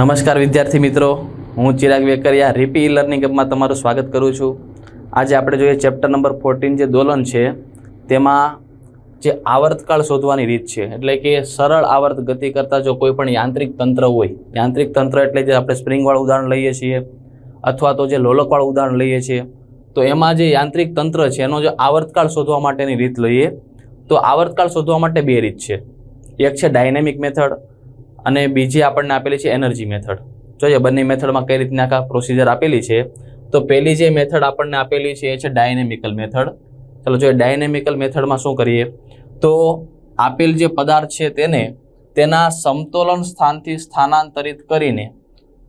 નમસ્કાર વિદ્યાર્થી મિત્રો. હું ચિરાગ વેકરિયા રીપી લર્નિંગ એપમાં તમારું સ્વાગત કરું છું. આજે આપણે જોઈએ ચેપ્ટર નંબર ફોર્ટીન જે દોલન છે, તેમાં જે આવર્તકાળ શોધવાની રીત છે, એટલે કે સરળ આવર્ત ગતિ કરતાં જો કોઈ પણ યાંત્રિક તંત્ર હોય, યાંત્રિક તંત્ર એટલે જે આપણે સ્પ્રિંગવાળું ઉદાહરણ લઈએ છીએ, અથવા તો જે લોલકવાળું ઉદાહરણ લઈએ છીએ, તો એમાં જે યાંત્રિક તંત્ર છે, એનો જે આવર્તકાળ શોધવા માટેની રીત લઈએ, તો આવર્તકાળ શોધવા માટે બે રીત છે. એક છે ડાયનેમિક મેથડ અને બીજી આપણને આપેલી છે એનર્જી મેથડ. જોઈએ બંને મેથડમાં કઈ રીતના આખા પ્રોસિજર આપેલી છે. તો પહેલી જે મેથડ આપણને આપેલી છે એ છે ડાયનેમિકલ મેથડ ચાલો જોઈએ ડાયનેમિકલ મેથડમાં શું કરીએ? તો આપેલ જે પદાર્થ છે તેને, તેના સમતોલન સ્થાનથી સ્થાનાંતરિત કરીને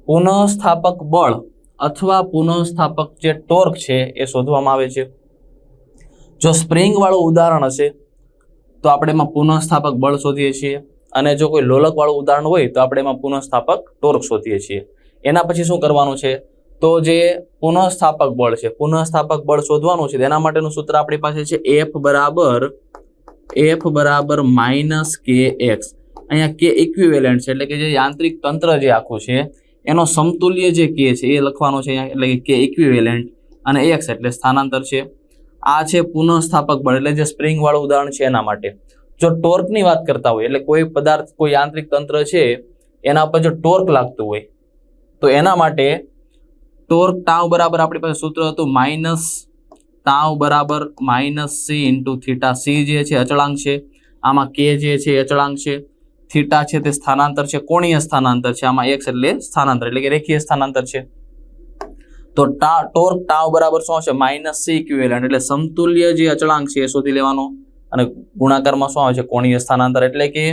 પુનઃસ્થાપક બળ અથવા પુનઃસ્થાપક જે ટોર્ક છે એ શોધવામાં આવે છે. જો સ્પ્રિંગવાળું ઉદાહરણ હશે, તો આપણે એમાં પુનઃસ્થાપક બળ શોધીએ છીએ. અને જો કોઈ લોલકવાળું ઉદાહરણ હોય તો આપણે એમાં પુનઃસ્થાપક ટોર્ક શોધીએ છીએ. એના પછી શું કરવાનું છે? તો જે પુનઃસ્થાપક બળ છે, પુનઃસ્થાપક બળ શોધવાનું છે, તેના માટેનું સૂત્ર આપણી પાસે છે એફ બરાબર એફ બરાબર માઇનસ કે એક્સ અહીંયા કે ઇક્વિવેલન્ટ છે, એટલે કે જે યાંત્રિક તંત્ર જે આખું છે, એનો સમતુલ્ય જે કે છે, એ લખવાનો છે અહીંયા, એટલે કે કે ઇક્વિવેલન્ટ અને એક્સ એટલે સ્થાનાંતર છે. આ છે પુનઃસ્થાપક બળ, એટલે જે સ્પ્રિંગ વાળું ઉદાહરણ છે એના માટે. જો ટોર્કની વાત કરતા હોય, એટલે કોઈ પદાર્થ, કોઈ યાંત્રિક તંત્ર છે, એના પર જો ટોર્ક લાગતું હોય, તો એના માટે ટોર્ક ટાવ બરાબર આપણી પાસે સૂત્ર હતું માઇનસ ટાવ બરાબર minus C into theta C જે છે અચળાંક છે. આમાં કે જે છે અચળાંક છે. થીટા છે તે સ્થાનાંતર છે, કોણીય સ્થાનાંતર છે. આમાં એક્સ એટલે સ્થાનાંતર, એટલે કે રેખીય સ્થાનાંતર છે. તો ટોર્ક ટાવ બરાબર શું છે માઇનસ સી ઇક્વિવેલન્ટ એટલે સમતુલ્ય જે અચળાંક છે એ શોધી લેવાનો. અને ગુણાકારમાં શું આવે છે? કોણીય સ્થાનાંતર એટલે કે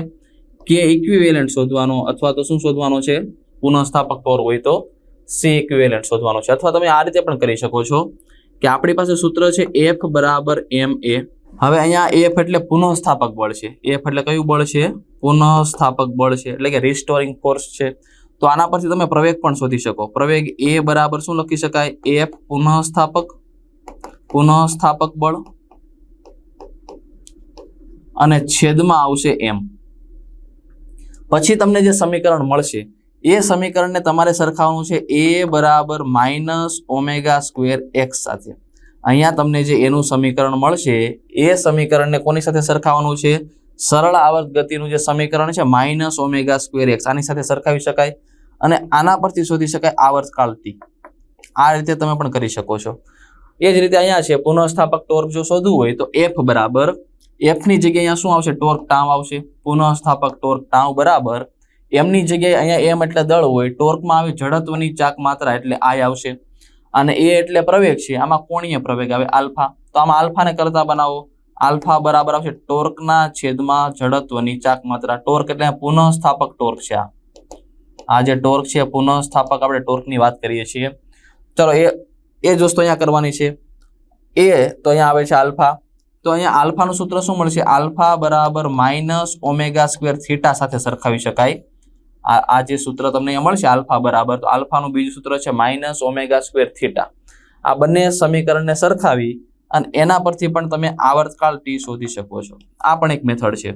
કે ઇક્વિવેલન્ટ શોધવાનો અથવા તો શું શોધવાનો છે? પુનઃસ્થાપક ટોર્ક હોય તો સી ઇક્વિવેલન્ટ શોધવાનો છે. અથવા તમે આ રીતે પણ કરી શકો છો કે આપણી પાસે સૂત્ર છે એફ બરાબર એમ એ હવે અહીંયા એફ એટલે પુનઃસ્થાપક બળ છે. એફ એટલે કયું બળ છે? પુનઃસ્થાપક બળ છે. એટલે કે રિસ્ટોરિંગ ફોર્સ છે. તો આના પરથી તમે પ્રવેગ પણ શોધી શકો. પ્રવેગ એ બરાબર શું લખી શકાય? એફ પુનઃસ્થાપક પુનઃસ્થાપક બળ. અને છેદમાં આવશે એમ. પછી તમને જે સમીકરણ મળશે, એ સમીકરણને તમારે સરખાવવાનું છે એ બરાબર માઇનસ ઓમેગા સ્ક્વેર એક્સ સાથે. અહીંયા તમને જે એનું સમીકરણ મળશે, એ સમીકરણને કોની સાથે સરખાવવાનું છે? સરળ આવર્ત ગતિનું જે સમીકરણ છે, માઇનસ ઓમેગા સ્ક્વેર એક્સ. આની સાથે સરખાવી શકાય અને આના પરથી શોધી શકાય આવર્તકાળ ટી. આ રીતે તમે પણ કરી શકો છો. એ જ રીતે અહીંયા છે, પુનઃસ્થાપક ટોર્ક જો શોધવું હોય તો એફ બરાબર એફની જગ્યાએ અહીંયા શું આવશે? ટોર્ક ટાવ આવશે. પુનઃસ્થાપક ટોર્ક ટાવ બરાબર. એમની જગ્યાએ અહીંયા એમ એટલે દળ હોય, ટોર્કમાં આવે જડત્વની ચાક માત્રા એટલે આય આવશે. અને એ એટલે પ્રવેગ છે, આમાં કોણીય પ્રવેગ આવે, આલ્ફા. તો આમાં આલ્ફાને કરતા બનાવો. આલ્ફા બરાબર આવશે ટોર્કના છેદમાં જડત્વની ચાક માત્રા. ટોર્ક એટલે પુનઃસ્થાપક ટોર્ક છે આ. જે ટોર્ક છે, પુનઃસ્થાપક આપણે ટોર્કની વાત કરીએ છીએ. ચલો, એ એ જ વસ્તુ અહીંયા કરવાની છે. એ તો અહીંયા આવે છે આલ્ફા. તો અહીંયા આલ્ફાનું સૂત્ર શું મળશે? આલ્ફા બરાબર માઇનસ ઓમેગા સ્ક્વેર થીટા સાથે સરખાવી શકાય. આ જે સૂત્ર તમને અહીંયા મળશે, આલ્ફા બરાબર, તો આલ્ફાનું બીજું સૂત્ર છે માઇનસ ઓમેગા સ્ક્વેર થીટા. આ બંને સમીકરણને સરખાવી અને એના પરથી પણ તમે આવર્તકાળ ટી શોધી શકો છો. આ પણ એક મેથડ છે.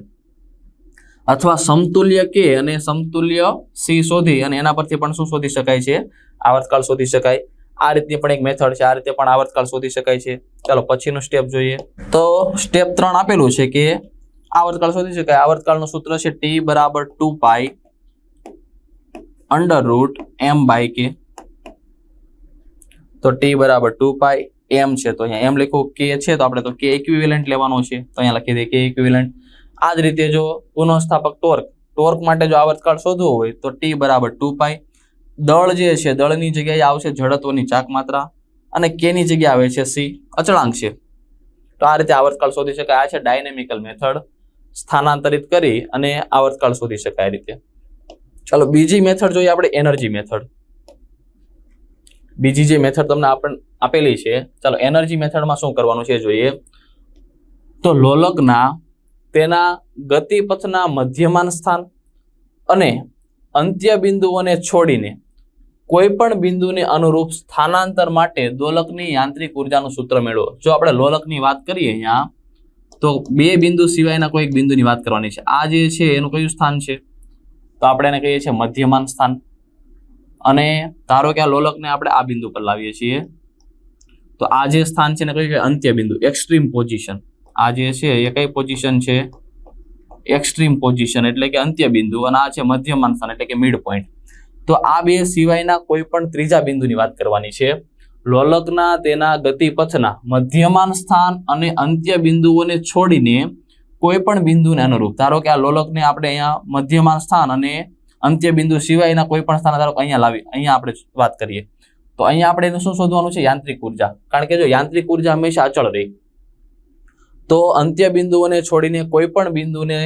અથવા સમતુલ્ય કે અને સમતુલ્ય સી શોધી અને એના પરથી પણ શું શોધી શકાય છે? આવર્તકાળ શોધી શકાય. આ રીતની પણ એક મેથડ છે. આ રીતે પણ આવર્તકાળ શોધી શકાય છે. ચાલો, પછીનું સ્ટેપ જોઈએ. તો સ્ટેપ ત્રણ આપેલું છે કે આવર્તકાળ શોધી શકાય. આવર્તકાળનું સૂત્ર છે ટી બરાબર two pi under root M by K તો ટી બરાબર ટુ પાઈ એમ છે. તો અહીંયા એમ લખ્યું કે છે, તો આપણે તો કે ઇક્વિવેલન્ટ લેવાનો છે. તો અહીંયા લખી દઈએ કે ઇક્વિવેલન્ટ આ જ રીતે જો પુનઃસ્થાપક ટોર્ક ટોર્ક માટે જો આવર્તકાળ શોધવો હોય તો ટી બરાબર ટુ પાઈ દળ જે છે, દળની જગ્યાએ આવશે જડત્વની ચાક માત્રા અને કેની જગ્યાએ આવે છે સી, અચળાંક છે. તો આ રીતે આવર્તકાળ શોધી શકાય. આ છે ડાયનેમિકલ મેથડ. સ્થાનાંતરિત કરી અને આવર્તકાળ શોધી શકાય રીતે. ચાલો, બીજી મેથડ જોઈએ આપણે, એનર્જી મેથડ. બીજી જે મેથડ તમને આપણ, આપેલી છે, ચાલો, એનર્જી મેથડમાં શું કરવાનું છે જોઈએ. તો લોલકના તેના ગતિપથના મધ્યમાન સ્થાન અને અંત્ય બિંદુઓને છોડીને કોઈ પણ બિંદુને અનુરૂપ સ્થાનાંતર માટે દોલકની યાંત્રિક ઉર્જાનું સૂત્ર મેળવો. જો આપણે લોલકની વાત કરીએ અહીંયા, તો બે બિંદુ સિવાયના કોઈ એક બિંદુની વાત કરવાની છે. આ જે છે, એનું કયું સ્થાન છે? તો આપણે એને કહીએ છીએ મધ્યમાન સ્થાન. અને ધારો કે આ લોલકને આપણે આ બિંદુ પર લાવીએ છીએ, તો આ જે સ્થાન છે ને કહીએ અંત્ય બિંદુ એક્સ્ટ્રીમ પોઝિશન. આ જે છે, એ કઈ પોઝિશન છે? એક્સ્ટ્રીમ પોઝિશન, એટલે કે અંત્ય બિંદુ અને આ છે મધ્યમાન સ્થાન, એટલે કે મિડ પોઈન્ટ તો આ બે સિવાયના કોઈ પણ ત્રીજા બિંદુની વાત કરવાની છે. લોલકના તેના ગતિપથના મધ્યમાન સ્થાન અને અંત્ય બિંદુઓને છોડીને કોઈ પણ બિંદુને અનુરૂપ. ધારો કે આ લોલકને આપણે અહીંયા મધ્યમાન સ્થાન અને અંત્ય બિંદુ સિવાયના કોઈ પણ સ્થાન ધારો અહીંયા લાવી, અહીંયા આપણે વાત કરીએ. તો અહીંયા આપણે એને શું શોધવાનું છે? યાંત્રિક ઊર્જા. કારણ કે જો યાંત્રિક ઊર્જા હંમેશા અચળ રહી, તો અંત્ય બિંદુઓને છોડીને કોઈ પણ બિંદુને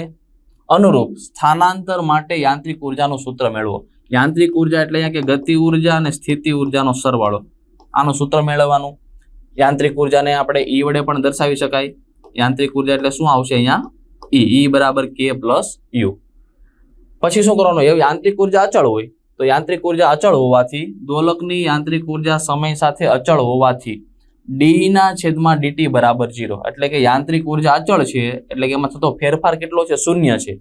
અનુરૂપ સ્થાનાંતર માટે યાંત્રિક ઉર્જાનું સૂત્ર મેળવો. યાંત્રિક ઊર્જા એટલે અહીંયા કે ગતિ ઊર્જા અને સ્થિતિ ઉર્જાનો સરવાળો. આનું સૂત્ર મેળવવાનું. યાંત્રિક ઉર્જાને આપણે ઈ વડે પણ દર્શાવી શકાય. યાંત્રિક ઊર્જા એટલે શું આવશે અહીંયા? ઈ ઈ બરાબર કે પ્લસ યુ પછી શું કરવાનું? એવું યાંત્રિક ઊર્જા અચળ હોય, તો યાંત્રિક ઊર્જા અચળ હોવાથી, દોલકની યાંત્રિક ઊર્જા સમય સાથે અચળ હોવાથી ડી ના છેદમાં ડીટી બરાબર જીરો એટલે કે યાંત્રિક ઊર્જા અચળ છે, એટલે કે એમાં થતો ફેરફાર કેટલો છે? શૂન્ય છે.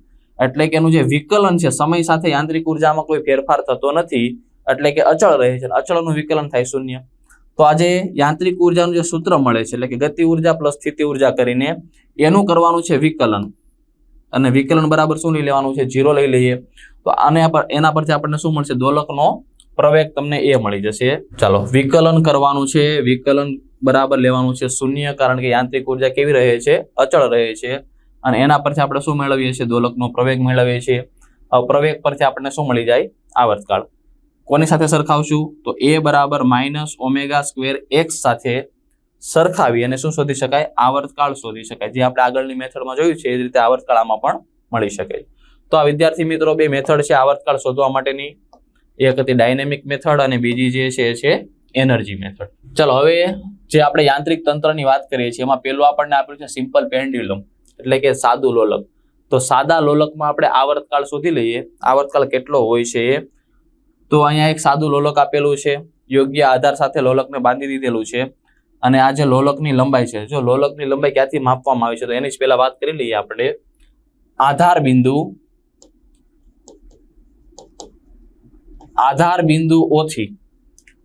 એટલે કે એનું જે વિકલન છે, સમય સાથે યાંત્રિક ઉર્જામાં કોઈ ફેરફાર થતો નથી, એટલે કે અચળ રહે છે, અચળનું વિકલન થાય શૂન્ય. તો આજે યાંત્રિક ઉર્જાનું જે સૂત્ર મળે છે, એટલે કે ગતિ ઊર્જા પ્લસ સ્થિતિ ઊર્જા કરીને એનું કરવાનું છે વિકલન. અને વિકલન બરાબર શું લઈ લેવાનું છે? જીરો લઈ લઈએ. તો આને એના પરથી આપણને શું મળશે? દોલકનો પ્રવેગ તમને એ મળી જશે. ચાલો, વિકલન કરવાનું છે, વિકલન બરાબર લેવાનું છે શૂન્ય, કારણ કે યાંત્રિક ઊર્જા કેવી રહે છે? અચળ રહે છે. અને એના પરથી આપણે શું મેળવીએ છીએ? દોલકનો પ્રવેગ મેળવીએ છીએ. પ્રવેગ પરથી આપણને શું મળી જાય? આવર્તકાળ. કોની સાથે સરખાવશું? તો એ બરાબર માઇનસ ઓમેગા સ્ક્વેર એક્સ સાથે સરખાવી અને શું શોધી શકાય? આવર્તકાળ શોધી શકાય. જે આપણે આગળની મેથડમાં જોયું છે, એ રીતે આવર્તકાળ આમાં પણ મળી શકે તો આ વિદ્યાર્થી મિત્રો, બે મેથડ છે આવર્તકાળ શોધવા માટેની. એક હતી ડાયનેમિક મેથડ અને બીજી જે છે, એ છે એનર્જી મેથડ. ચલો, હવે જે આપણે યાંત્રિક તંત્રની વાત કરીએ છીએ, એમાં પેલું આપણને આપ્યું છે સિમ્પલ પેન્ડ્યુલમ. એટલે કે સાદું લોલક. તો સાદા લોલકમાં આપણે આવર્તકાળ શોધી લઈએ. આવર્તકાળ કેટલો હોય છે? એ તો અહીંયા એક સાદું લોલક આપેલું છે. યોગ્ય આધાર સાથે લોલકને બાંધી દીધેલું છે. અને આ જે લોલકની લંબાઈ છે, જો લોલકની લંબાઈ ક્યાંથી માપવામાં આવી છે, તો એની જ પહેલા વાત કરી લઈએ આપણે. આધાર બિંદુ આધાર બિંદુ ઓથી.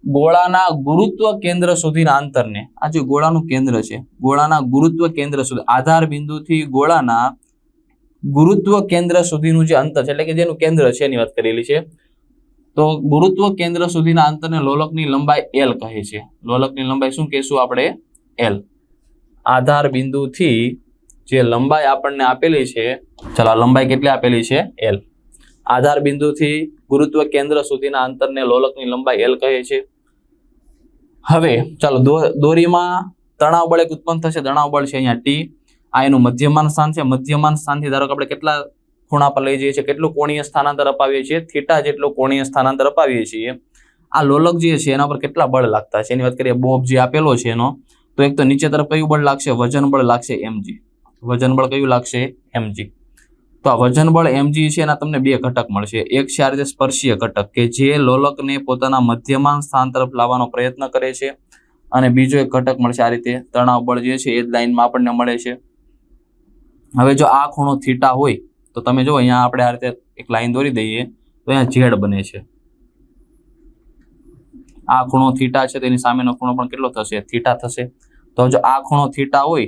ગોળાના ગુરુત્વ કેન્દ્ર સુધીના અંતરને, આ જે ગોળાનું કેન્દ્ર છે, ગોળાના ગુરુત્વ કેન્દ્ર સુધી, આધાર બિંદુથી ગોળાના ગુરુત્વ કેન્દ્ર સુધીનું જે અંતર છે, એટલે કે જેનું કેન્દ્ર છે એની વાત કરેલી છે. તો ગુરુત્વ કેન્દ્ર સુધીના અંતરને લોલકની લંબાઈ એલ કહે છે. લોલકની લંબાઈ શું કહેશું આપણે? એલ આધાર બિંદુથી જે લંબાઈ આપણને આપેલી છે, ચાલો લંબાઈ કેટલી આપેલી છે? એલ આધાર બિંદુથી ગુરુત્વ કેન્દ્ર સુધીના અંતરને લોલકની લંબાઈ એલ કહે છે. હવે ચાલો દોરીમાં તણાવ બળ એક ઉત્પન્ન થશે. તણાવ બળ છે અહીંયા ટી. આ એનું મધ્યમાન સ્થાન છે. મધ્યમાન સ્થાનથી ધારો કે આપણે કેટલા ખૂણા પર લઈ જઈએ છીએ, કેટલું કોણીય સ્થાનાંતર અપાવીએ છીએ? થીટા જેટલું કોણીય સ્થાનાંતર અપાવીએ છીએ. આ લોલક જે છે એના પર કેટલા બળ લાગતા છે? એની વાત કરીએ, બોબ જે આપેલો છે એનો, તો એક તો નીચે તરફ કયું બળ લાગશે? વજન બળ લાગશે એમજી વજન બળ કયું લાગશે? એમજી તો આ વજન બળ એમજી છે, એના તમને બે ઘટક મળશે. એક છે આ રીતે સ્પર્શીય ઘટક, કે જે લોલકને પોતાના મધ્યમાન સ્થાન તરફ લાવવાનો પ્રયત્ન કરે છે. અને બીજો એક ઘટક મળશે આ રીતે, તણાવ બળ જે છે, એ જ લાઈનમાં આપણને મળે છે. હવે જો આ ખૂણો થીટા હોય, તો તમે જો અહીંયા આપણે આ રીતે એક લાઈન દોરી દઈએ, તો અહીંયા ઝેડ બને છે. આ ખૂણો થીટા છે, તેની સામેનો ખૂણો પણ કેટલો થશે? થીટા થશે. તો જો આ ખૂણો થીટા હોય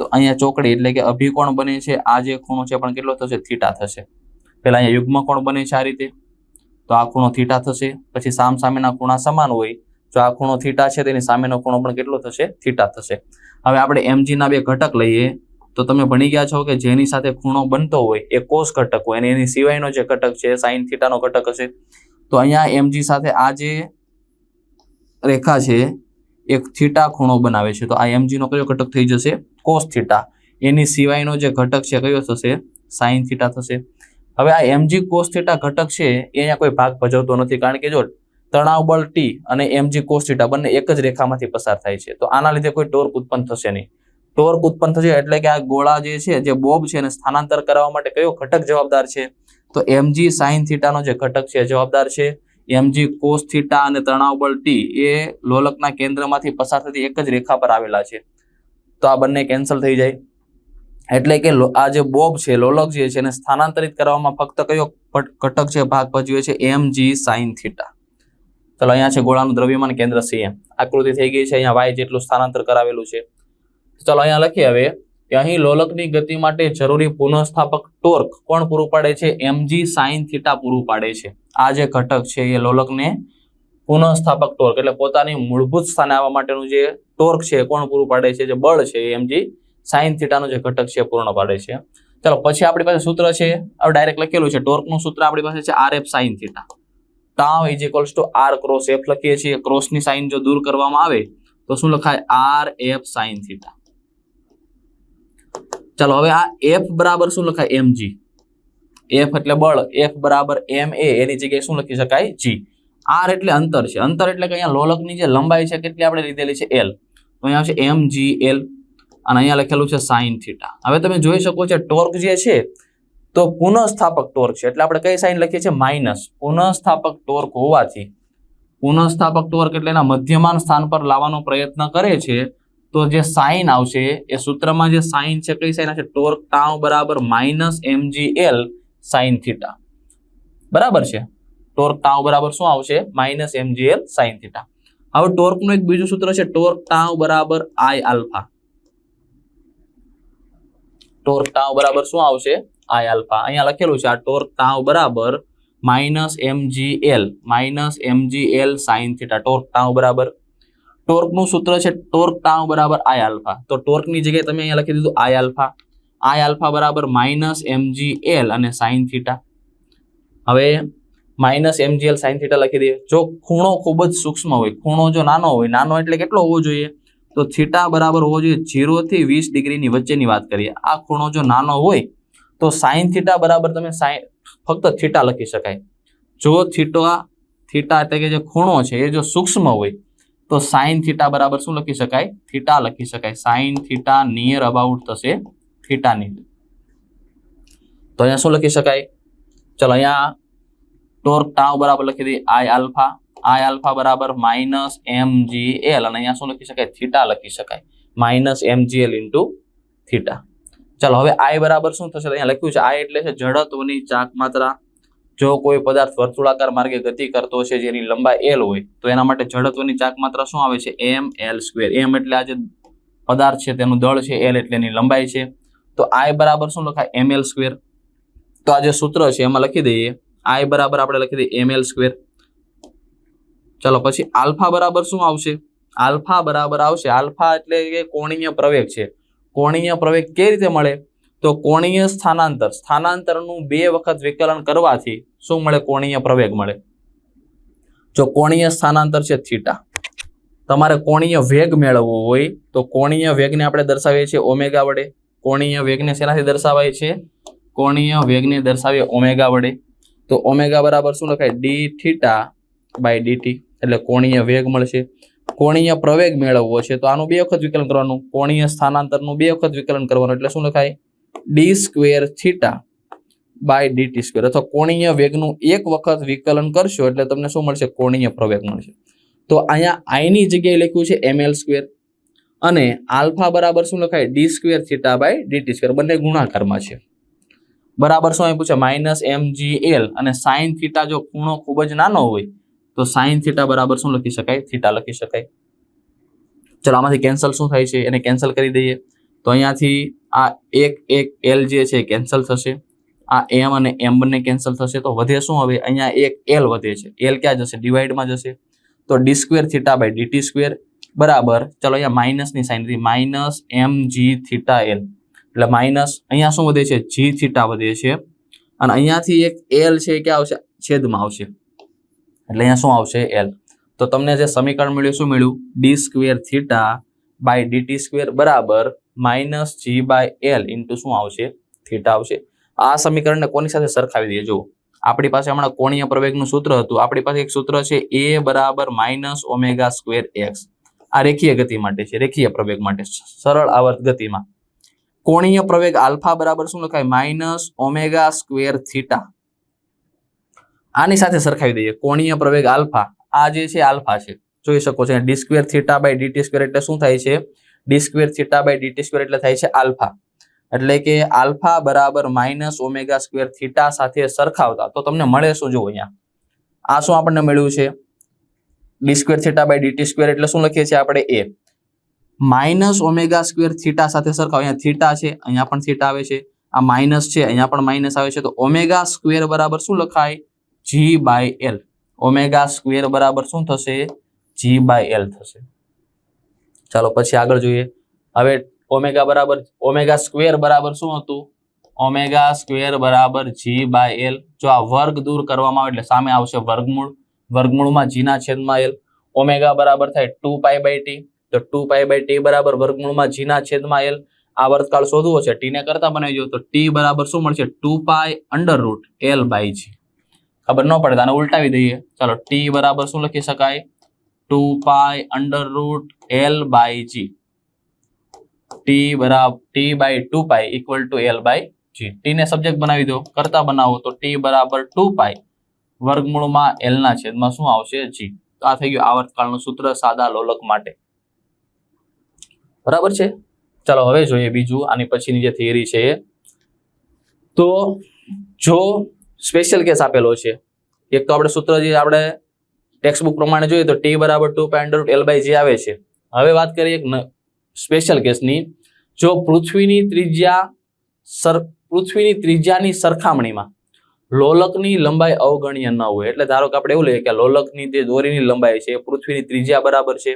તો અહીંયા ચોકડી એટલે કે અભિકોણ બને છે? આ જે ખૂણો છે પણ કેટલો થશે? થીટા થશે. પેલા અહીંયા યુગ્મ કોણ બને છે આ રીતે? તો આ ખૂણો થીટા થશે. પછી સામ સામેના ખૂણા સમાન હોય, જો આ ખૂણો થીટા છે તેની સામેનો ખૂણો પણ કેટલો થશે? થીટા થશે. હવે આપણે એમજીના બે ઘટક લઈએ. તો તમે ભણી ગયા છો કે જેની સાથે ખૂણો બનતો હોય એ કોષ ઘટક હોય અને એની સિવાયનો જે ઘટક છે સાઇન થીટાનો ઘટક હશે. તો અહીંયા એમજી સાથે આ જે રેખા છે, એક થીટા ખૂણો બનાવે છે. તો આ એમજીનો કયો ઘટક થઈ જશે? કોસ થીટા એની સિવાયનો જે ઘટક છે, કયો થશે? સાઇન થીટા થશે. હવે આ એમજી કોસ થીટા ઘટક છે, એ અહીંયા કોઈ ભાગ ભજવતો નથી. કારણ કે જો તણાવ બળ ટી અને એમજી કોસ થીટા બંને એક જ રેખામાંથી પસાર થાય છે, તો આના લીધે કોઈ ટોર્ક ઉત્પન્ન થશે નહીં. ટોર્ક ઉત્પન્ન થશે એટલે કે આ ગોળા જે છે, જે બોબ છે, એને સ્થાનાંતર કરવા માટે કયો ઘટક જવાબદાર છે? તો એમજી સાઇન થીટાનો જે ઘટક છે જવાબદાર છે. એમજી કોસ થીટા અને તણાવ બળ ટી એ લોલકના કેન્દ્રમાંથી પસાર થતી એક જ રેખા પર આવેલા છે. તો આ બંને કેન્સલ થઈ જાય. એટલે કે આ જે બોબ છે, લોલક જે છે, એને સ્થાનાંતરિત કરવામાં ફક્ત કયો ઘટક છે, ભાગ ભજવે છે, એમ જી સાઇન થીટા ચલો, અહીંયા છે ગોળાનું દ્રવ્યમાન કેન્દ્ર સીએમ આકૃતિ થઈ ગઈ છે, અહીંયા વાય જેટલું સ્થાનાંતર કરાવેલું છે. ચલો, અહીંયા લખીએ હવે કે અહીં લોલકની ગતિ માટે જરૂરી પુનઃસ્થાપક ટોર્ક કોણ પૂરું પાડે છે? એમજી સાઇન થીટા પૂરું પાડે છે. આ જે ઘટક છે, એ લોલકને પુનઃસ્થાપક ટોર્ક, એટલે પોતાની મૂળભૂત સ્થાને આવવા માટેનું જે ટોર્ક છે કોણ પૂરું પાડે છે? જે બળ છે એમ એમજી સાઇન થીટાનો જે ઘટક છે પૂર્ણ પાડે છે. ચલો, પછી આપણી પાસે સૂત્ર છે. હવે ડાયરેક્ટ લખેલું છે. ટોર્કનું સૂત્ર આપણી પાસે છે R F sine theta. Tau is equals to R cross F લખીએ છીએ. ક્રોસની સાઇન જો દૂર કરવામાં આવે, તો શું લખાય? R F sine theta. ચાલો, હવે આ એફ બરાબર શું લખાય? એમ જી. એફ એટલે બળ. એફ બરાબર એમ એ. એની જગ્યાએ શું લખી શકાય? જી. આર એટલે અંતર છે. અંતર એટલે કે અહીંયા લોલકની જે લંબાઈ છે, કેટલી આપણે લીધેલી છે? એલ તો અહીંયા આવશે એમ જી એલ અને અહીંયા લખેલું છે સાઇન થીટા હવે તમે જોઈ શકો છો ટોર્ક જે છે, તો પુનઃસ્થાપક ટોર્ક છે. એટલે આપણે કઈ સાઇન લખીએ છીએ? માઇનસ પુનઃસ્થાપક ટોર્ક હોવાથી, પુનઃસ્થાપક ટોર્ક એટલે એના મધ્યમાન સ્થાન પર લાવવાનો પ્રયત્ન કરે છે, તો જે સાઇન આવશે, એ સૂત્રમાં જે સાઇન છે, કઈ સાઇન આવશે? ટોર્ક ટાઉ બરાબર minus M G L sine theta બરાબર છે? ટોર્ક ટાઉ બરાબર શું આવશે? Minus M G L sine theta હવે ટોર્કનું એક બીજું સૂત્ર છે ટોર્ક ટાવ બરાબર આઈ આલ્ફા. ટોર્ક ટાવ બરાબર શું આવશે? I alpha. અહીંયા લખેલું છે આ ટોર્ક ટાવ બરાબર minus M G L. Minus M G L sine theta. Torque tau બરાબર. ટોર્કનું સૂત્ર છે ટોર્ક ટાવ બરાબર આઈ આલ્ફા. તો ટોર્કની જગ્યાએ તમે અહીંયા લખી દીધું આઈ આલ્ફા. આઈ આલ્ફા બરાબર માઇનસ એમજી એલ અને સાઇન થીટા. હવે minus M G L sine theta લખી દઈએ. જો ખૂણો ખૂબ જ સૂક્ષ્મ હોય, ખૂણો જો નાનો હોય, નાનો એટલે કેટલો હોવો જોઈએ? તો થીટા બરાબર હોવો જોઈએ જીરોથી વીસ ડિગ્રીની વચ્ચેની વાત કરીએ. આ ખૂણો જો નાનો હોય, તો સાઇન થીટા બરાબર તમે સાઇન ફક્ત થીટા લખી શકાય. જો થીટા થીટા એટલે કે જે ખૂણો છે, એ જો સૂક્ષ્મ હોય, તો સાઇન થીટા બરાબર શું લખી શકાય? થીટા લખી શકાય. સાઇન થીટા નિયર અબાઉટ થશે થીટાની. તો અહીંયા શું લખી શકાય? ચલો અહીંયા ટોર્ક ટાઉ બરાબર લખી દઈએ આઈ આલ્ફા. આઈ આલ્ફા બરાબર માઇનસ એમ એલ. અને અહીંયા શું લખી શકાય? થીટા લખી શકાય. Minus M G L theta. ચાલો, હવે આઈ બરાબર શું થશે? અહીંયા લખ્યું છે, આઈ એટલે છે જડત્વની ચાક માત્રા. જો કોઈ પદાર્થ વર્તુળાકાર માર્ગે ગતિ કરતો છે જેની લંબાઈ એલ હોય, તો એના માટે જડત્વની ચાક માત્રા શું આવે છે? એમ એલ એમ એટલે આ જે પદાર્થ છે, તેનું દળ છે, એલ એટલે એની લંબાઈ છે. તો આઈ બરાબર શું લખાય? M square. તો આ જે સૂત્ર છે, એમાં લખી દઈએ. આઈ બરાબર આપણે લખી દઈએ એમ એલ સ્ક્વેર. ચલો, પછી આલ્ફા બરાબર શું આવશે? આલ્ફા બરાબર આવશે. આલ્ફા એટલે કે કોણીય પ્રવેગ છે. કોણીય પ્રવેગ કેવી રીતે મળે? તો કોણીય સ્થાનાંતર. સ્થાનાંતરનું બે વખત વિકલન કરવાથી શું મળે? કોણીય પ્રવેગ મળે. જો કોણીય સ્થાનાંતર છે થીટા, તમારે કોણીય વેગ મેળવવો હોય તો કોણીય વેગને આપણે દર્શાવીએ છીએ ઓમેગા વડે. કોણીય વેગને શેનાથી દર્શાવાય છે? કોણીય વેગને દર્શાવીએ ઓમેગા વડે. તો ઓમેગા બરાબર શું લખાય? ડી થીટા બાય ડીટી એટલે કોણીય વેગ મળશે. કોણીય પ્રવેગ મેળવવો છે. તો આનું બે વખત વિકલન કરવાનું. કોણીય સ્થાનાંતરનું બે વખત વિકલન કરવાનું. એટલે શું લખાય? D square theta by D T square અથવા કોણીય વેગનું એક વખત વિકલન કરશો એટલે તમને શું મળશે? કોણીય પ્રવેગ મળશે. તો અહીંયા આઈની જગ્યાએ લખ્યું છે એમએલ સ્ક્વેર અને આલ્ફા બરાબર શું લખાય? D square theta by D T square બંને ગુણાકારમાં છે. બરાબર શું અહીં પૂછે માઇનસ એમ અને સાઇન થીટા જો ખૂણો ખૂબ જ નાનો હોય, તો સાઇન થીટા બરાબર શું લખી શકાય? થીટા લખી શકાય. ચલો, આમાંથી કેન્સલ શું થાય છે? એને કેન્સલ કરી દઈએ. તો અહીંયાથી આ એક એક એલ જે છે કેન્સલ થશે. આ એમ અને એમ બંને કેન્સલ થશે. તો વધે શું હવે? અહીંયા એક એલ વધે છે. એલ ક્યાં જશે? ડિવાઈડમાં જશે. તો D square theta by D T square બરાબર. ચલો, અહીંયા માઇનસની સાઇનથી minus M G theta L. એટલે માઇનસ અહીંયા શું વધે છે? જી થીટા વધે છે. અને અહીંયાથી એક એલ છે એ ક્યાં આવશે? છેદમાં આવશે. એટલે અહીંયા શું આવશે? એલ તો તમને જે સમીકરણ મળ્યું, શું મળ્યું? D square theta by D T square બરાબર minus G by L into શું આવશે? થીટા આવશે. આ સમીકરણને કોની સાથે સરખાવી દઈએ? જુઓ. આપણી પાસે હમણાં કોણીય પ્રવેગનું સૂત્ર હતું. આપણી પાસે એક સૂત્ર છે એ બરાબર માઇનસ ઓમેગા સ્ક્વેર એક્સ આ રેખીય ગતિ માટે છે. રેખીય પ્રવેગ માટે. સરળ આવર્ત ગતિમાં. કોણીય પ્રવેગ આલ્ફા બરાબર શું લખાય? Minus omega square theta. આની સાથે સરખાવી દઈએ. કોણીય પ્રવેગ આલ્ફા. આ જે છે, આલ્ફા છે. જોઈ શકો છો, D square theta by D T square એટલે શું થાય છે? D square theta by D T square એટલે થાય છે આલ્ફા. એટલે કે આલ્ફા બરાબર માઇનસ ઓમેગા સ્ક્વેર થીટા સાથે સરખાવતા. તો તમને મળે શું જો અહીંયા? આ શું આપણને મળ્યું છે? D square theta by D T square એટલે શું લખીએ છીએ આપણે? એ. માઇનસ ઓમેગા સ્ક્વેર થીટા સાથે સરખાવ અહીંયા થીટા છે, અહીંયા પણ થીટા આવે છે. આ માઇનસ છે, અહીંયા પણ માઇનસ આવે છે. તો ઓમેગા સ્ક્વેર બરાબર શું લખાય? G by L. Omega square બરાબર શું થશે? જી બાય એલ થશે. ચાલો પછી આગળ જોઈએ. હવે ઓમેગા બરાબર, ઓમેગા સ્ક્વેર બરાબર શું હતું? ઓમેગા સ્ક્વેર બરાબર જી બાય એલ. જો આ વર્ગ દૂર કરવામાં આવે એટલે સામે આવશે વર્ગમૂળ. વર્ગમૂળમાં જીના છેદમાં એલ. ઓમેગા બરાબર થાય ટુ પાઈ બાય ટી. તો ટુ પાઈ બાય ટી બરાબર વર્ગમૂળમાં જીના છેદમાં એલ. આવર્તકાળ શોધવો છે. ટી ને કરતા બનાવી તો ટી બરાબર શું મળશે? Two pi under root L by G. ખબર ન પડે આને ઉલટાવી દઈએ. ચાલો, ટી બરાબર શું લખી શકાય? Two pi under root L by G. T બરાબર T by two pi equal to L by G. T ને સબ્જેક્ટ બનાવી દો. કરતા બનાવો તો ટી બરાબર ટુ પાય વર્ગમૂળમાં એલના છેદમાં શું આવશે? જી. તો આ થઈ ગયું આવર્તકાળનું સૂત્ર સાદા લોલક માટે. બરાબર છે? ચાલો હવે જોઈએ બીજું, આની પછીની જે થિયરી છે. તો જો સ્પેશિયલ કેસ આપેલો છે, એક તો આપણે સૂત્ર જે આપણે ટેક્સ્ટબુક પ્રમાણે જોઈએ તો ટી બરાબર ટુ પાઈ એલ બાય જે આવે છે. હવે વાત કરીએ એક સ્પેશિયલ કેસની જો પૃથ્વીની ત્રિજ્યા સર, પૃથ્વીની ત્રિજ્યાની સરખામણીમાં લોલકની લંબાઈ અવગણ્ય ન હોય, એટલે ધારો કે આપણે એવું લઈએ કે લોલકની જે દોરીની લંબાઈ છે પૃથ્વીની ત્રિજ્યા બરાબર છે,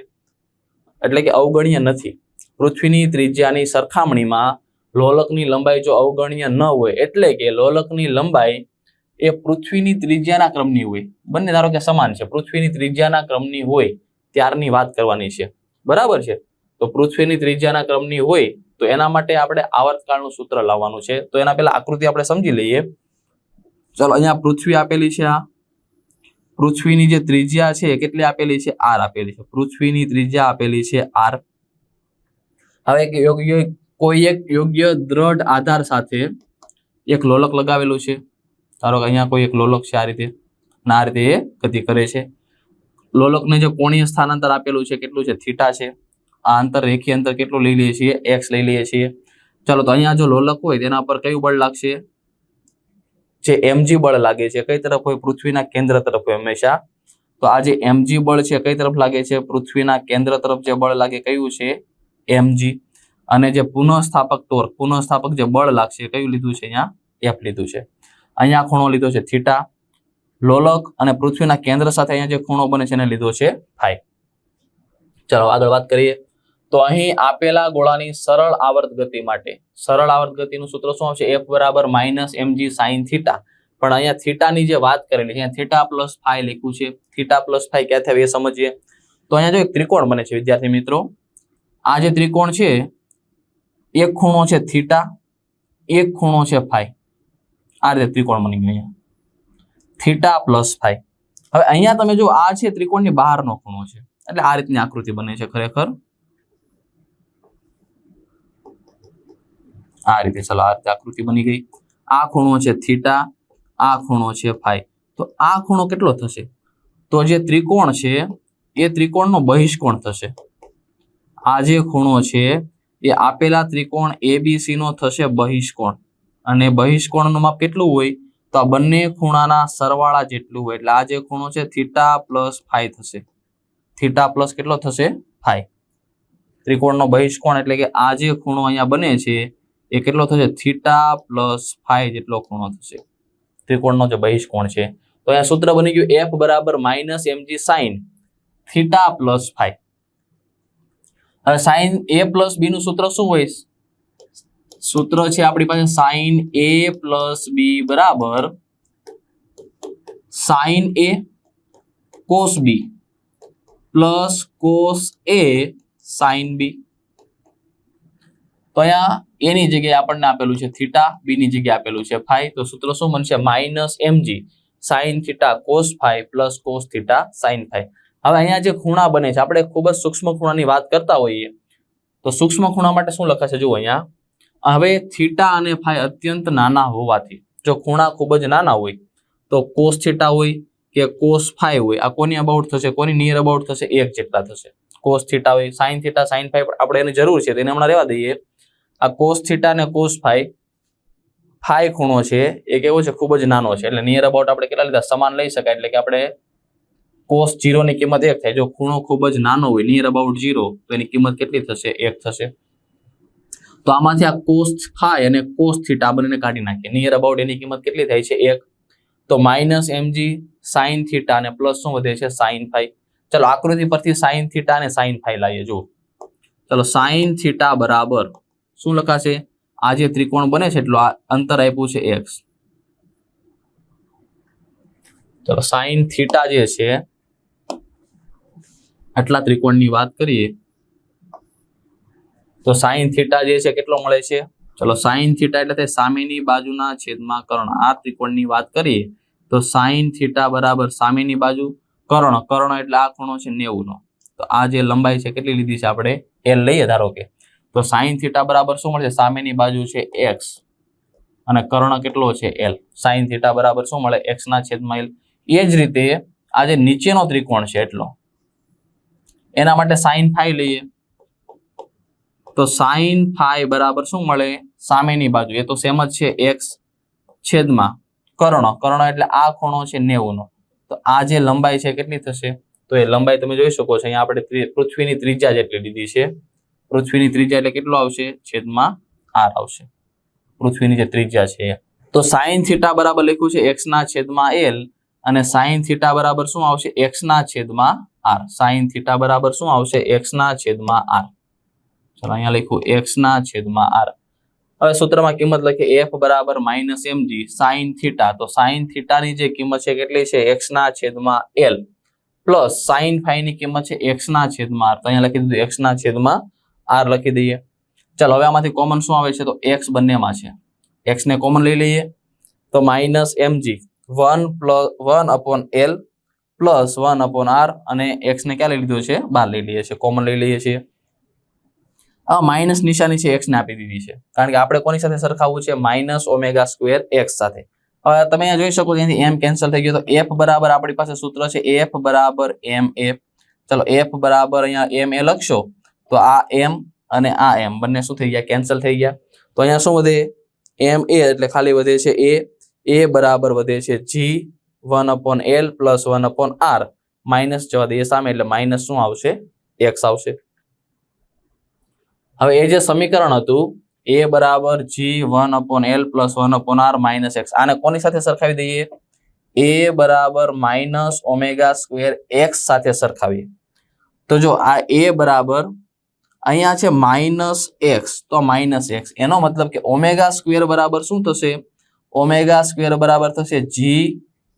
એટલે કે અવગણ્ય નથી. પૃથ્વીની ત્રિજ્યાની સરખામણીમાં લોલકની લંબાઈ જો અવગણ્ય ન હોય એટલે કે લોલકની લંબાઈ એ પૃથ્વીની ત્રિજ્યાના ક્રમની હોય. બંને ધારો કે સમાન છે. પૃથ્વીની ત્રિજ્યાના ક્રમની હોય ત્યારની વાત કરવાની છે. બરાબર છે? તો પૃથ્વીની ત્રિજ્યાના ક્રમની હોય તો એના માટે આપણે આવર્તકાળનું સૂત્ર લાવવાનું છે. તો એના પહેલા આકૃતિ આપણે સમજી લઈએ. ચલો, અહીંયા પૃથ્વી આપેલી છે આ. પૃથ્વીની જે ત્રિજ્યા છે કેટલી આપેલી છે? આર આપેલી છે. પૃથ્વીની ત્રિજ્યા આપેલી છે આર. હવે એક યોગ્ય, કોઈ એક યોગ્ય દ્રઢ આધાર સાથે એક લોલક લગાવેલું છે. ધારો કે અહીંયા કોઈ એક લોલક છે આ રીતે. આ રીતે એ ગતિ કરે છે. લોલકને જે કોણીય સ્થાનાંતર આપેલું છે, કેટલું છે? થીટા છે. આ અંતર રેખીય અંતર કેટલું લઈ લઈએ છીએ? એક્સ લઈ લઈએ છીએ. ચાલો તો અહીંયા જો લોલક હોય, તેના પર કયું બળ લાગશે? જે એમજી બળ લાગે છે, કઈ તરફ હોય? પૃથ્વીના કેન્દ્ર તરફ હોય હંમેશા. તો આ જે એમજી બળ છે, કઈ તરફ લાગે છે? પૃથ્વીના કેન્દ્ર તરફ જે બળ લાગે, કયું છે? એમજી અને જે પુનઃસ્થાપક ટોર્ક પુનઃસ્થાપક જે બળ લાગશે કયું લીધું છે અહીંયા? એફ લીધું છે. અહીંયા ખૂણો લીધો છે થીટા લોલક અને પૃથ્વીના કેન્દ્ર સાથે અહીંયા જે ખૂણો બને છે એને લીધો છે ફાઈ ચાલો આગળ વાત કરીએ. તો અહીં આપેલા ગોળાની સરળ આવર્ત ગતિ માટે, સરળ આવર્ત ગતિનું સૂત્ર શું આવશે? એફ બરાબર માઇનસ એમજી સાઇન થીટા પણ અહીંયા થીટાની જે વાત કરેલી છે, અહીંયા થીટા પ્લસ ફાઈ લખ્યું છે. થીટા પ્લસ ફાઈ ક્યાં થાય એ સમજીએ. તો અહીંયા જો એક ત્રિકોણ બને છે, વિદ્યાર્થી મિત્રો. આ જે ત્રિકોણ છે, એક ખૂણો છે થીટા, એક ખૂણો છે ફાઈ. આ રીતે ત્રિકોણ બની ગયો અહીંયા. Theta plus phi. હવે અહીંયા તમે જો આ છે ત્રિકોણની બહારનો ખૂણો છે. એટલે આ રીતની આકૃતિ બને છે ખરેખર. આ રીતે ચલો આ રીતે આકૃતિ બની ગઈ. આ ખૂણો છે થીટા, આ ખૂણો છે ફાઈ. તો આ ખૂણો કેટલો થશે? તો જે ત્રિકોણ છે, એ ત્રિકોણનો બહિષ્કોણ થશે. આ જે ખૂણો છે, એ આપેલા ત્રિકોણ એબીસી નો થશે બહિષ્કોણ. અને બહિષ્કોણનું માપ કેટલું હોય? તો આ બંને ખૂણાના સરવાળા જેટલું હોય. એટલે આ જે ખૂણો છે, થીટા પ્લસ ફાઈ થશે. થીટા પ્લસ કેટલો થશે? ફાઈ. ત્રિકોણનો બહિષ્કોણ એટલે કે આ જે ખૂણો અહીંયા બને છે, એ કેટલો થશે? થીટા પ્લસ ફાઈ જેટલો ખૂણો થશે. ત્રિકોણનો જે બહિષ્કોણ છે. તો અહીંયા સૂત્ર બની ગયું એફ બરાબર minus M G sine theta plus phi. Sine A plus B નું સૂત્ર શું હોય? સૂત્ર છે આપણી પાસે સાઇન એ પ્લસ બી બરાબર sine A cos B plus cos A sine B તો અહીંયા એની જગ્યાએ આપણને આપેલું છે થીટા બી ની જગ્યાએ આપેલું છે ફાઈ તો સૂત્ર શું બનશે? Minus M G sine theta cos phi plus cos theta sine phi હવે અહીંયા જે ખૂણા બને છે, આપણે ખૂબ જ સૂક્ષ્મ ખૂણાની વાત કરતા હોઈએ, તો સૂક્ષ્મ ખૂણા માટે શું લખાશે જુઓ અહીંયા. હવે થીટા અને ફાઈ અત્યંત નાના હોવાથી, જો ખૂણા ખૂબ જ નાના હોય, તો કોસ થીટા હોય કે કોસ ફાઈ હોય, આ કોની અબાઉટ થશે? કોની નિયર અબાઉટ થશે? એક જેટલા થશે. કોસ થીટા હોય સાઇન થીટા સાઇન ફાઈ આપણે એની જરૂર છે, તેને હમણાં રહેવા દઈએ. આ કોસ થીટા અને કોસ ફાઈ ફાઈ ખૂણો છે એ કેવો છે, ખૂબ જ નાનો છે, એટલે નિયર અબાઉટ આપણે કેટલા લીધા? સમાન લઈ શકાય, એટલે કે આપણે કોસ જીરો ની કિંમત એક થાય. જો ખૂણો ખૂબ જ નાનો હોય નિયર અબાઉટ જીરો તો એની કિંમત કેટલી થશે? એક થશે. તો આમાંથી આ કોસ થાય અને કોસ થીટા બંનેને કાઢી નાખીએ. નિયર અબાઉટ એની કિંમત કેટલી થાય છે? એક. તો minus M G sine theta અને પ્લસ શું વધે છે? સાઇન ફાઈ ચલો, આકૃતિ પરથી સાઇન થીટા અને સાઇન ફાઈ લાવીએ જો ચલો સાઇન થીટા બરાબર શું લખાશે? આ જે ત્રિકોણ બને છે, એટલું અંતર આપ્યું છે એક્સ ચલો સાઇન થીટા જે છે આટલા ત્રિકોણની વાત કરીએ, તો સાઈન થીટા જે છે કેટલો મળે છે? ચલો સાઈન થીટા એટલે તે સામેની બાજુના છેદમાં કર્ણ. આ ત્રિકોણની વાત કરીએ, તો સાઈન થીટા બરાબર સામેની બાજુ કર્ણ. કર્ણ એટલે આ ખૂણો છે નેવું તો આ જે લંબાઈ છે કેટલી લીધી છે આપણે? એલ લઈએ ધારો કે. તો સાઈન થીટા બરાબર શું મળશે સામેની બાજુ છે એક્સ અને કર્ણ કેટલો છે? એલ સાઇન થીટા બરાબર શું મળે? એક્સ ના છેદમાં એલ એ જ રીતે આ જે નીચેનો ત્રિકોણ છે એટલો. એના માટે સાઈન ફાઈ લઈએ. તો સાઇન ફાઈ બરાબર શું મળે? સામેની બાજુ. એ તો સેમ જ છે એક્સ છેદમાં કર્ણ. કર્ણ એટલે આ ખૂણો છે નેવુંનો. તો આ જે લંબાઈ છે કેટલી થશે? તો એ લંબાઈ તમે જોઈ શકો છો. અહીંયા આપણે પૃથ્વીની ત્રિજ્યા જેટલી લીધી છે. પૃથ્વીની ત્રિજ્યા એટલે કેટલો આવશે? છેદમાં આર આવશે. પૃથ્વીની જે ત્રિજ્યા છે. તો સાઈન થીટા બરાબર લખ્યું છે એક્સના છેદમાં એલ અને સાઇન થીટા બરાબર શું આવશે? એક્સના છેદમાં આર. સાઇન થીટા બરાબર શું આવશે? એક્સ ના છેદમાં આર. ચાલો અહીંયા લખ્યું એક્સ ના છેદમાં આર. હવે સૂત્રમાં કિંમત લખીએ. એફ બરાબર minus M G. Sine theta. તો સાઈન થીટાની જે કિંમત છે કેટલી છે? એક્સ ના છેદમાં એલ. પ્લસ સાઇન ફાઈ ની કિંમત છે એક્સ ના છેદમાં આર. તો અહીંયા લખી દીધું એક્સ ના છેદમાં આર લખી દઈએ. ચાલો હવે આમાંથી કોમન શું આવે છે? તો એક્સ બંનેમાં છે. એક્સ ને કોમન લઈ લઈએ. તો minus M G. One plus one upon L plus one upon R અને એક્સ ને ક્યાં લઈ લીધો છે? બાર લઈ લઈએ છીએ. કોમન લઈ લઈએ છીએ. આ માઇનસ નિશાની છે એક્સ ને આપી દીધી છે. કારણ કે આપણે કોની સાથે સરખાવવું છે? માઇનસ ઓમેગા સ્ક્વેર એક્સ સાથે. હવે તમે અહીંયા જોઈ શકો ત્યાંથી એમ કેન્સલ થઈ ગયો. તો એફ બરાબર આપણી પાસે સૂત્ર છે, એફ બરાબર એમ એફ. ચલો, એફ બરાબર અહીંયા એમ એ લખશો, તો આ એમ અને આ એમ બંને શું થઈ ગયા? કેન્સલ થઈ ગયા. તો અહીંયા શું વધે? એમ એ, એટલે ખાલી વધે છે એ. એ બરાબર વધે છે G. One upon L plus one upon R minus જવા દઈએ સામે, એટલે માઇનસ શું આવશે? એક્સ આવશે. હવે એ જે સમીકરણ હતું, એ બરાબર G one upon L plus one upon R minus X આને કોની સાથે સરખાવી દઈએ? એ બરાબર માઇનસ ઓમેગા સ્ક્વેર એક્સ સાથે સરખાવીએ. તો જો આ એ બરાબર અહીંયા છે માઇનસ એક્સ તો માઇનસ એક્સ એનો મતલબ કે ઓમેગા સ્ક્વેર બરાબર શું થશે? ઓમેગા સ્ક્વેર બરાબર થશે G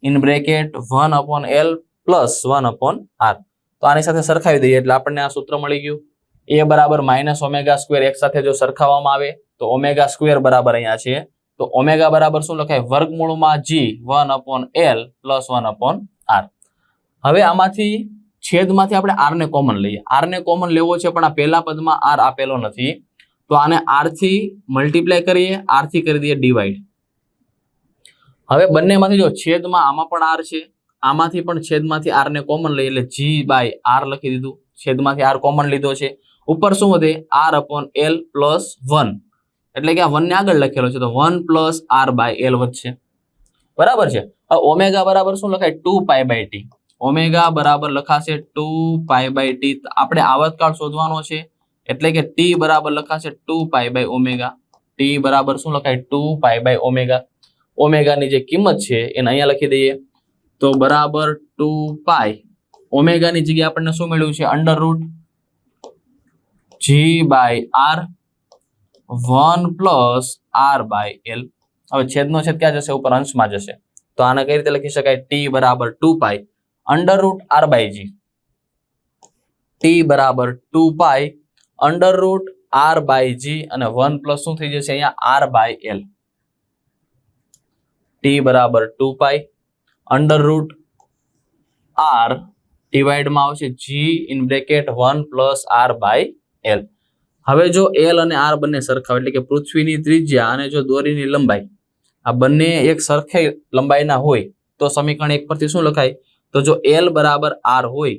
in bracket one upon L plus one upon R તો આની સાથે સરખાવી દઈએ એટલે આપણને આ સૂત્ર મળી ગયું. એ બરાબર માઇનસ ઓમેગા સ્ક્વેર એક સાથે જો સરખાવવામાં આવે તો ઓમેગા સ્ક્વેર બરાબર અહીંયા છે. તો ઓમેગા બરાબર શું લખાય? વર્ગમૂળમાં G one upon L plus one upon R હવે આમાંથી છેદમાંથી આપણે આરને કોમન લઈએ. આર ને કોમન લેવો છે પણ આ પહેલા પદમાં આર આપેલો નથી. તો આને આરથી મલ્ટીપ્લાય કરીએ. આરથી કરી દઈએ ડિવાઈડ હવે બંનેમાંથી જો છેદમાં આમાં પણ આર છે, આમાંથી પણ છેદમાંથી આર ને કોમન લઈએ એટલે જી બાય આર લખી દીધું. છેદમાંથી આર કોમન લીધો છે. ઉપર શું વધે? R upon L plus one એટલે કે આ વનને આગળ લખેલો છે, તો one plus R by L વધશે. બરાબર છે? ઓમેગા બરાબર શું લખાય? Two pi by T omega બરાબર લખાશે ટુ પાય બાય ટી આપણે આવતકાળ શોધવાનો છે. એટલે કે ટી બરાબર લખાશે two pi by omega. T બરાબર શું લખાય? Two pi by omega. ઓમેગાની જે કિંમત છે, એને અહીંયા લખી દઈએ. તો બરાબર ટુ પાય. ઓમેગાની જગ્યાએ આપણને શું મળ્યું છે? Under root G by R one plus R by L. હવે છેદનો છેદ ક્યાં જશે? ઉપર અંશમાં જશે. તો આને કઈ રીતે લખી શકાય? ટી બરાબર two pi. Under root R by G. T બરાબર two pi. Under root R by G અને વન પ્લસ શું થઈ જશે? અહીંયા આર બાય એલ. ટી બરાબર two pi under root R ડિવાઈડમાં આવશે G in bracket one plus R by L હવે જો એલ અને આર બંને સરખા એટલે કે પૃથ્વીની ત્રિજ્યા અને જો દોરીની લંબાઈ, આ બંને એક સરખે લંબાઈના હોય, તો સમીકરણ એક પરથી શું લખાય? તો જો એલ બરાબર આર હોય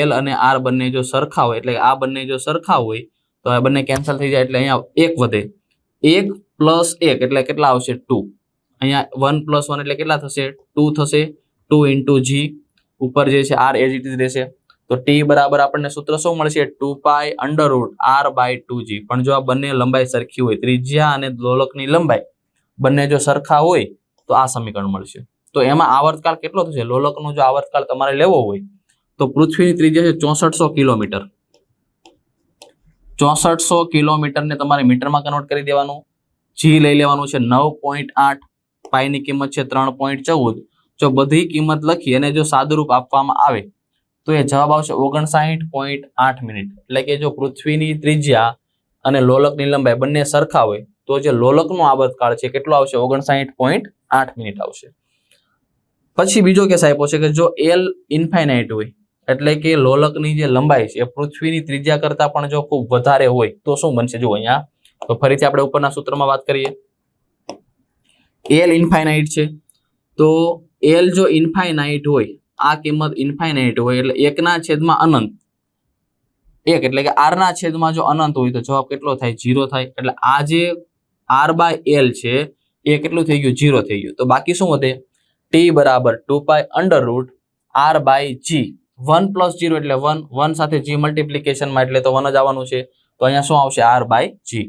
એલ અને આર બંને જો સરખા હોય, એટલે આ બંને જો સરખા હોય, તો આ બંને કેન્સલ થઈ જાય, એટલે અહીંયા એક વધે. એક પ્લસ એક, એટલે કેટલા આવશે? ટુ અહીંયા વન પ્લસ વન એટલે કેટલા થશે? ટુ થશે. ટુ ઇન્ટુ જી ઉપર જે છે આર એજ ઇટ ઇઝ રહેશે. તો ટી બરાબર આપણને સૂત્ર શું મળશે? Two pi under root R by two G. પણ જો આ બંને લંબાઈ સરખી હોય, ત્રિજ્યા અને દોલકની લંબાઈ બંને જો સરખા હોય, તો આ સમીકરણ મળશે. તો એમાં આવર્તકાળ કેટલો થશે? લોલકનો જો આવર્તકાળ તમારે લેવો હોય, તો પૃથ્વીની ત્રિજ્યા છે ચોસઠસો કિલોમીટર. ચોસઠસો કિલોમીટરને તમારે મીટરમાં કન્વર્ટ કરી દેવાનું. જી લઈ લેવાનું છે નવ પોઈન્ટ આઠ પાઈની કિંમત છે ત્રણ પોઈન્ટ ચૌદ. જો બધી કિંમત લખી અને જો સાદુરૂપ આપવામાં આવે, તો એ જવાબ આવશે ઓગણસાઠ પોઈન્ટ આઠ મિનિટ. એટલે કે જો પૃથ્વીની ત્રિજ્યા અને લોલકની લંબાઈ બંને સરખા હોય, તો જે લોલકનો આબતકાળ છે કેટલો આવશે? ઓગણસાઠ પોઈન્ટ આઠ મિનિટ આવશે. પછી બીજો કેસ આપ્યો છે કે જો એલ ઇન્ફાઇનાઇટ હોય, એટલે કે લોલકની જે લંબાઈ છે એ પૃથ્વીની ત્રિજ્યા કરતા પણ જો ખૂબ વધારે હોય, તો શું બનશે? જો અહીંયા. તો ફરીથી આપણે ઉપરના સૂત્રમાં વાત કરીએ. એલ ઇન્ફાઇનાઇટ છે. તો એલ જો ઇન્ફાઇનાઇટ હોય, આ કિંમત ઇન્ફાઇનાઇટ હોય એટલે એકના છેદમાં અનંત. એક એટલે કે આરના છેદમાં જો અનંત હોય તો જવાબ કેટલો થાય? જીરો થાય. એટલે આ જે આર બાય એલ છે, એ કેટલું થઈ ગયું? જીરો થઈ ગયું. તો બાકી શું વધે? ટી બરાબર two pi under root R by G one plus zero એટલે વન વન સાથે જી મલ્ટિપ્લિકેશનમાં એટલે તો વન જ આવવાનું છે. તો અહીંયા શું આવશે? આર બાય જી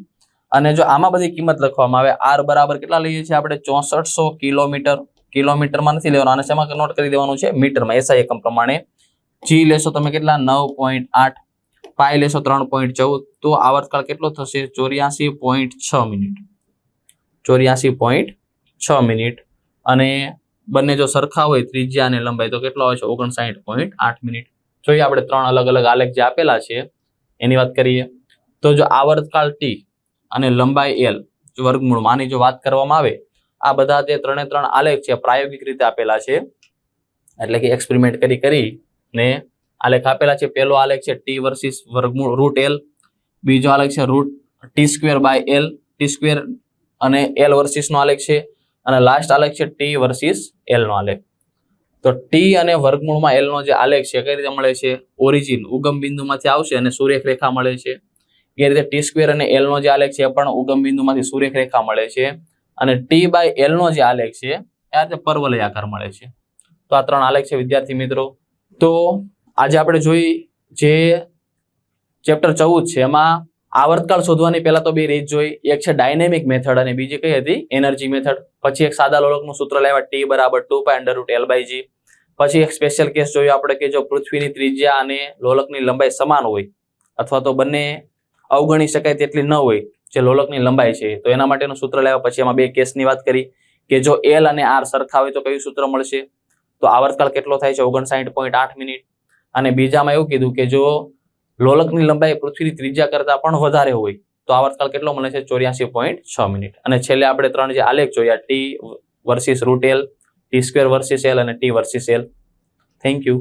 અને જો આમાં બધી કિંમત લખવામાં આવે આર બરાબર કેટલા લઈએ છીએ આપણે? ચોસઠસો કિલોમીટર. કિલોમીટરમાં નથી લેવાનું, આને શેમાં કન્વર્ટ કરી દેવાનું છે? મીટરમાં એસઆઈ એકમ પ્રમાણે. જી લેશો તમે કેટલા? નવ પોઈન્ટ આઠ. પાય લેશો ત્રણ પોઈન્ટ ચૌદ. તો આવર્તકાળ કેટલો થશે? ચોર્યાસી પોઈન્ટ છ મિનિટ. ચોર્યાસી પોઈન્ટ છ મિનિટ. અને બંને જો સરખા હોય, ત્રિજ્યા અને લંબાઈ, તો કેટલો હોય છે? ઓગણસાઠ પોઈન્ટ આઠ મિનિટ. જોઈએ આપણે ત્રણ અલગ અલગ આલેખ જે આપેલા છે, એની વાત કરીએ. તો જો આવર્તકાળ ટી અને લંબાઈ એલ વર્ગમૂળ માની જો વાત કરવામાં આવે, આ બધા તે ત્રણે ત્રણ આલેખ છે, પ્રાયોગિક રીતે આપેલા છે. એટલે કે એક્સપેરિમેન્ટ કરી કરી ને આલેખ આપેલા છે. પહેલો આલેખ છે ટી વર્સિસ વર્ગમૂળ રૂટ એલ બીજો આલેખ છે root T square by L T square અને એલ વર્સિસનો આલેખ છે. અને લાસ્ટ આલેખ છે ટી વર્સિસ એલનો આલેખ. તો ટી અને વર્ગમૂળમાં એલનો જે આલેખ છે, કઈ રીતે મળે છે? ઓરિજિન ઉગમ બિંદુમાંથી આવશે અને સૂર્યરેખા મળે છે. એ રીતે ટી સ્ક્વેર અને એલ નો જે આલેખ છે એ પણ ઉગમ બિંદુમાંથી સૂર્યક રેખા મળે છે. અને ટી બાય એલ નો જે આલેખ છે, એ આ રીતે પર્વલય આકાર મળે છે. તો આ ત્રણ આલેખ છે, વિદ્યાર્થી મિત્રો. તો આજે આપણે જોઈ જે ચેપ્ટર ચૌદ છે, એમાં આવર્તકાળ શોધવાની પહેલા તો બે રીત જોઈ. એક છે ડાયનેમિક મેથડ અને બીજી કઈ હતી? એનર્જી મેથડ પછી એક સાદા લોલકનું સૂત્ર લેવા ટી બરાબર two pi under root L by G પછી એક સ્પેશિયલ કેસ જોયો આપણે કે જો પૃથ્વીની ત્રિજ્યા અને લોલકની લંબાઈ સમાન હોય, અથવા તો બંને અવગણી શકાય તેટલી ન હોય, જે લોલકની લંબાઈ છે. તો એના માટેનું સૂત્ર લાવ્યા પછી એમાં બે કેસની વાત કરી, કે જો એલ અને આર સરખા હોય તો કયું સૂત્ર મળશે? તો આવર્તકાળ કેટલો થાય છે? ઓગણસાઠ પોઈન્ટ આઠ મિનિટ. અને બીજામાં એવું કીધું કે જો લોલકની લંબાઈ પૃથ્વીની ત્રીજા કરતાં પણ વધારે હોય, તો આવર્તકાળ કેટલો મળે છે? ચોર્યાસી પોઈન્ટ છ મિનિટ. અને છેલ્લે આપણે ત્રણ જે આલેખ જોયા T versus root L T square versus L અને T versus L thank you